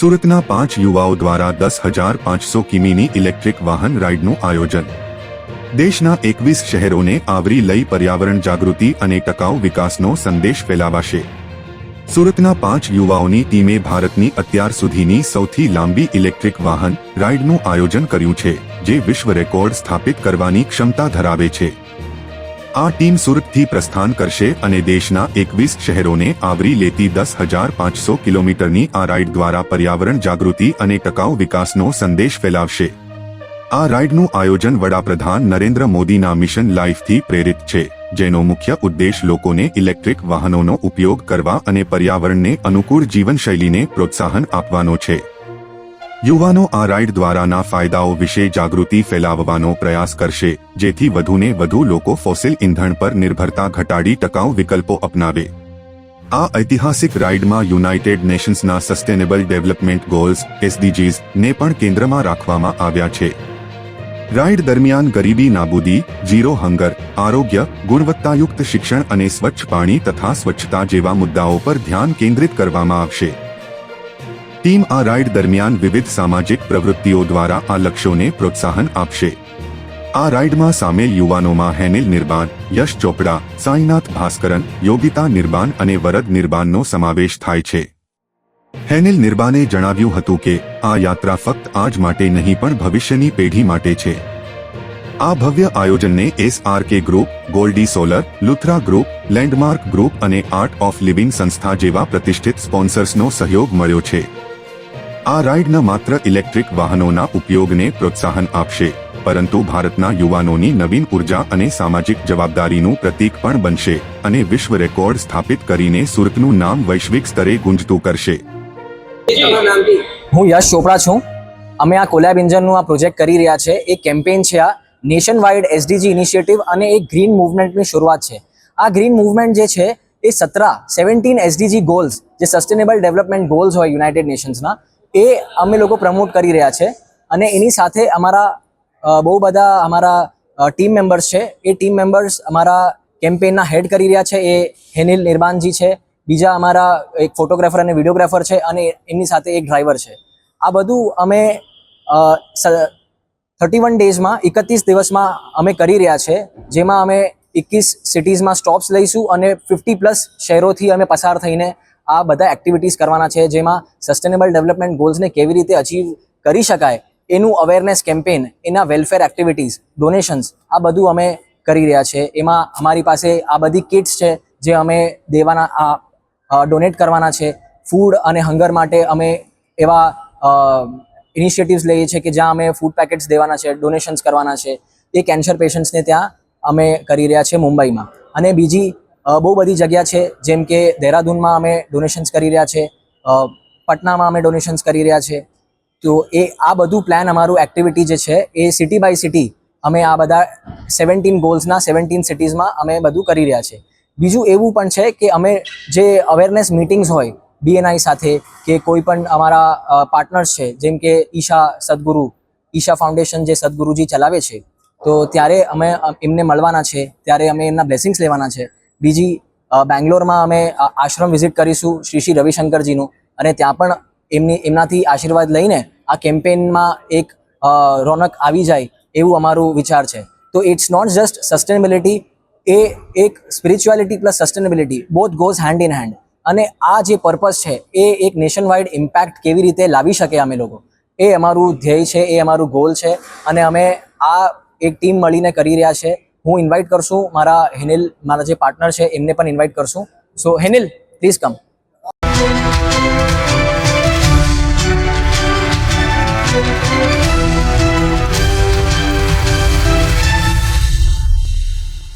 સુરતના પાંચ યુવાઓ દ્વારા દસ હજાર પાંચસો કિમીની ઇલેક્ટ્રિક વાહન રાઇડનું આયોજન. દેશના એકવીસ શહેરોને આવરી લઈ પર્યાવરણ જાગૃતિ અને ટકાઉ વિકાસનો સંદેશ ફેલાવાશે. સુરતના પાંચ યુવાઓની ટીમે ભારતની અત્યાર સુધીની સૌથી લાંબી ઇલેક્ટ્રિક વાહન રાઇડનું આયોજન કર્યું છે, જે વિશ્વ રેકોર્ડ સ્થાપિત કરવાની ક્ષમતા ધરાવે છે. આ ટીમ સુરતથી પ્રસ્થાન કરશે અને દેશના એકવીસ શહેરોને આવરી લેતી દસ હજાર પાંચસો કિલોમીટરની આ રાઇડ દ્વારા પર્યાવરણ જાગૃતિ અને ટકાઉ વિકાસનો સંદેશ ફેલાવશે. આ રાઇડનું આયોજન વડાપ્રધાન નરેન્દ્ર મોદીના મિશન લાઈફથી પ્રેરિત છે, જેનો મુખ્ય ઉદ્દેશ લોકોને ઇલેક્ટ્રિક વાહનોનો ઉપયોગ કરવા અને પર્યાવરણને અનુકૂળ જીવનશૈલીને પ્રોત્સાહન આપવાનો છે. યુવાનો આ રાઇડ દ્વારાના ફાયદાઓ વિશે જાગૃતિ ફેલાવવાનો પ્રયાસ કરશે, જેથી વધુને વધુ લોકો ફોસિલ ઇંધણ પર નિર્ભરતા ઘટાડી ટકાઉ વિકલ્પો અપનાવે. આ ઐતિહાસિક રાઇડમાં યુનાઇટેડ નેશન્સના સસ્ટેનેબલ ડેવલપમેન્ટ ગોલ્સ, એસડીજીઝ, ને પણ કેન્દ્રમાં રાખવામાં આવ્યા છે. રાઇડ દરમિયાન ગરીબી નાબૂદી, ઝીરો હંગર, આરોગ્ય, ગુણવત્તાયુક્ત શિક્ષણ અને સ્વચ્છ પાણી તથા સ્વચ્છતા જેવા મુદ્દાઓ પર ધ્યાન કેન્દ્રિત કરવામાં આવશે. ટીમ આ રાઇડ દરમિયાન વિવિધ સામાજિક પ્રવૃત્તિઓ દ્વારા આ લક્ષ્યોને પ્રોત્સાહન આપશે. આ રાઇડમાં સામેલ યુવાનોમાં હેનિલ નિર્બાન યશ ચોપડા, સાંઈનાથ ભાસ્કરન, યોગિતા નિર્બાન અને વરદ નિર્બાનનો સમાવેશ થાય છે. હેનિલ નિર્બાને જણાવ્યું હતું કે, આ યાત્રા ફક્ત આજ માટે નહીં પણ ભવિષ્યની પેઢી માટે છે. આ ભવ્ય આયોજનને SRK group, Goldi solar, Luthra group, landmark group અને આર્ટ ઓફ લિવિંગ સંસ્થા જેવા પ્રતિષ્ઠિત સ્પોન્સર્સનો સહયોગ મળ્યો છે. આ રાઇડ ન માત્ર ઇલેક્ટ્રિક વાહનોના ઉપયોગને પ્રોત્સાહન આપશે, પરંતુ ભારતના યુવાનોની નવીન ઊર્જા અને સામાજિક જવાબદારીનું પ્રતીક પણ બનશે અને વિશ્વ રેકોર્ડ સ્થાપિત કરીને સુરતનું નામ વૈશ્વિક સ્તરે ગુંજતું કરશે. હું યશ ચોપડા છું. અમે આ કોલેબ ઇન્જનનું આ પ્રોજેક્ટ કરી રહ્યા છે. એ કેમ્પેન છે આ નેશન વાઇડ એસડીજી ઇનિશિયેટિવ અને એક ગ્રીન મુવમેન્ટની શરૂઆત છે. આ ગ્રીન મુવમેન્ટ જે છે એ સતરા સેવન્ટીન એસડીજી ગોલ્સ, જે સસ્ટેનેબલ ડેવલપમેન્ટ ગોલ્સ હોય યુનાઇટેડ નેશન્સના એ અમે લોકો પ્રમોટ કરી રહ્યા છે. અને એની સાથે અમારા બહુ બધા અમારા ટીમ મેમ્બર્સ છે. એ ટીમ મેમ્બર્સ અમારા કેમ્પેઇનના હેડ કરી રહ્યા છે. એ હેનિલ નિર્બાનજી છે. બીજા અમારા એક ફોટોગ્રાફર અને વિડીયોગ્રાફર છે અને એમની સાથે એક ડ્રાઈવર છે. આ બધું અમે થર્ટી વન ડેઝમાં એકત્રીસ દિવસમાં અમે કરી રહ્યા છે. જેમાં અમે એકવીસ સિટીઝમાં સ્ટોપ્સ લઈશું અને ફિફ્ટી પ્લસ શહેરોથી અમે પસાર થઈને આ બધા એક્ટિવિટીઝ કરવાના છે, જેમાં સસ્ટેનેબલ ડેવલપમેન્ટ ગોલ્સને કેવી રીતે અચીવ કરી શકાય, એનું અવેરનેસ કેમ્પેન એના વેલફેર એક્ટિવિટીઝ ડોનેશન્સ આ બધું અમે કરી રહ્યા છે. એમાં અમારી પાસે આ બધી કિટ્સ છે, જે અમે દેવાના, આ ડોનેટ કરવાના છે. ફૂડ અને હંગર માટે અમે એવા ઇનિશિયેટિવ્સ લઈએ છીએ કે જ્યાં અમે ફૂડ પેકેટ્સ દેવાના છે ડોનેશન્સ કરવાના છે. એ કેન્સર પેશન્ટ્સને ત્યાં અમે કરી રહ્યા છીએ મુંબઈમાં. અને બીજી બહુ બધી જગ્યા છે, જેમ કે દહેરાદૂનમાં અમે ડોનેશન્સ કરી રહ્યા છે પટનામાં અમે ડોનેશન્સ કરી રહ્યા છે. તો એ, આ બધું પ્લાન અમારું એક્ટિવિટી જે છે, એ સિટી બાય સિટી અમે આ બધા સેવન્ટીન ગોલ્સના સેવન્ટીન સિટીઝમાં અમે બધું કરી રહ્યા છે. બીજું એવું પણ છે કે અમે જે અવેરનેસ મિટિંગ્સ હોય બીએનઆઈ સાથે કે કોઈ પણ અમારા પાર્ટનર્સ છે, જેમ કે ઈશા સદગુરુ, ઈશા ફાઉન્ડેશન જે સદગુરુજી ચલાવે છે, તો ત્યારે અમે એમને મળવાના છે, ત્યારે અમે એમના બ્લેસિંગ્સ લેવાના છે. બીજી બેંગ્લોરમાં અમે આશ્રમ વિઝિટ કરીશું શ્રી શ્રી રવિશંકરજીનું. અને ત્યાં પણ એમની, એમનાથી આશીર્વાદ લઈને આ કેમ્પેનમાં એક રોનક આવી જાય એવું અમારું વિચાર છે. તો ઇટ્સ નોટ જસ્ટ સસ્ટેનેબિલિટી એ એક spirituality plus sustainability both goes hand in hand અને આ જે પર્પઝ છે, એ એક નેશન વાઇડ ઇમ્પેક્ટ કેવી રીતે લાવી શકે અમે લોકો? એ અમારું ધ્યેય છે, એ અમારું ગોલ છે. અને અમે આ એક ટીમ મળીને કરી રહ્યા છે. હું ઇન્વાઇટ કરશું મારા હેનિલ, મારા જે પાર્ટનર છે, એમને પણ ઇન્વાઇટ કરશું. સો હેનિલ પ્લીઝ કમ